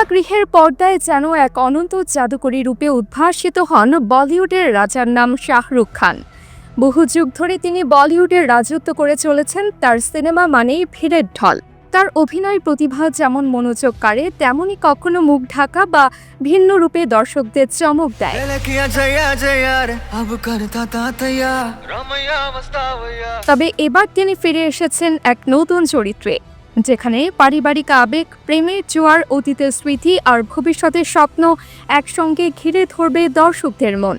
সভাগৃহের পর্দায় যেন এক অনন্ত জাদুকরী রূপে উদ্ভাসিত হন বলিউডের রাজার নাম শাহরুখ খান। বহু যুগ ধরে তিনি বলিউডের রাজত্ব করে চলেছেন তার সিনেমা মানেই ভিড়ের ঢল। তার অভিনয় প্রতিভা যেমন মনোযোগ কারে তেমনই কখনো মুখ ঢাকা বা ভিন্ন রূপে দর্শকদের চমক দেয়। তবে এবার তিনি ফিরে এসেছেন এক নতুন চরিত্রে। যেখানে পারিবারিক আবেগ প্রেমের জোয়ার অতীতের স্মৃতি আর ভবিষ্যতের স্বপ্ন একসঙ্গে ঘিরে ধরবে দর্শকদের মন।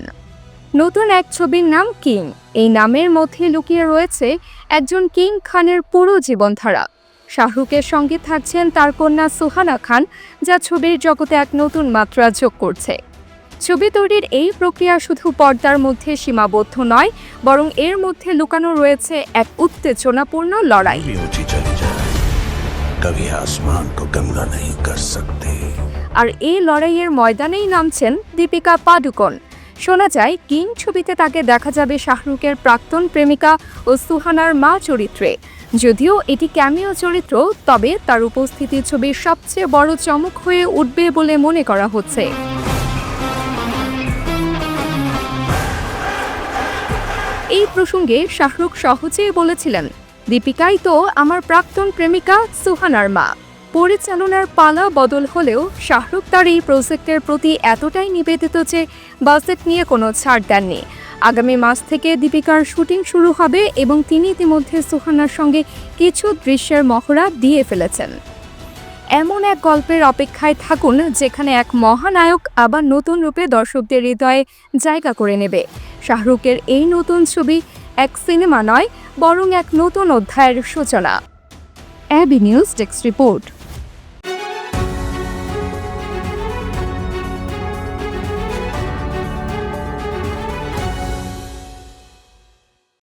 নতুন এক ছবির নাম কিং। এই নামের মধ্যে লুকিয়ে রয়েছে একজন কিং খানের পুরো জীবনধারা। শাহরুখের সঙ্গে থাকছেন তার কন্যা সুহানা খান, যা ছবির জগতে এক নতুন মাত্রা যোগ করছে। ছবি তৈরির এই প্রক্রিয়া শুধু পর্দার মধ্যে সীমাবদ্ধ নয়, বরং এর মধ্যে লুকানো রয়েছে এক উত্তেজনাপূর্ণ লড়াই। কবি আসমান গঙ্গা নেই সকতে আর এই লড়াইয়ের ময়দানেই নামছেন দীপিকা পাডুকোন। শোনা যায়, কিং ছবিতে তাকে দেখা যাবে শাহরুখের প্রাক্তন প্রেমিকা ও সুহানার মা চরিত্রে। যদিও এটি ক্যামিও চরিত্র, তবে তার উপস্থিতি ছবির সবচেয়ে বড় চমক হয়ে উঠবে বলে মনে করা হচ্ছে। এই প্রসঙ্গে শাহরুখ সহজেই বলেছিলেন দীপিকাই তো আমার প্রাক্তন প্রেমিকা সুহানার মা। পরিচালনার পালা বদল হলেও শাহরুখ তার এই প্রজেক্টের প্রতি এতটাই নিবেদিত যে বাজেট নিয়ে কোনো ছাড় দেননি। আগামী মাস থেকে দীপিকার শুটিং শুরু হবে এবং তিনি ইতিমধ্যে সুহানার সঙ্গে কিছু দৃশ্যের মহড়া দিয়ে ফেলেছেন। এমন এক গল্পের অপেক্ষায় থাকুন যেখানে এক মহানায়ক আবার নতুন রূপে দর্শকদের হৃদয়ে জায়গা করে নেবে। শাহরুখের এই নতুন ছবি এক সিনেমা নয় বরং এক নতুন অধ্যায়ের সূচনা। Abby news desk report.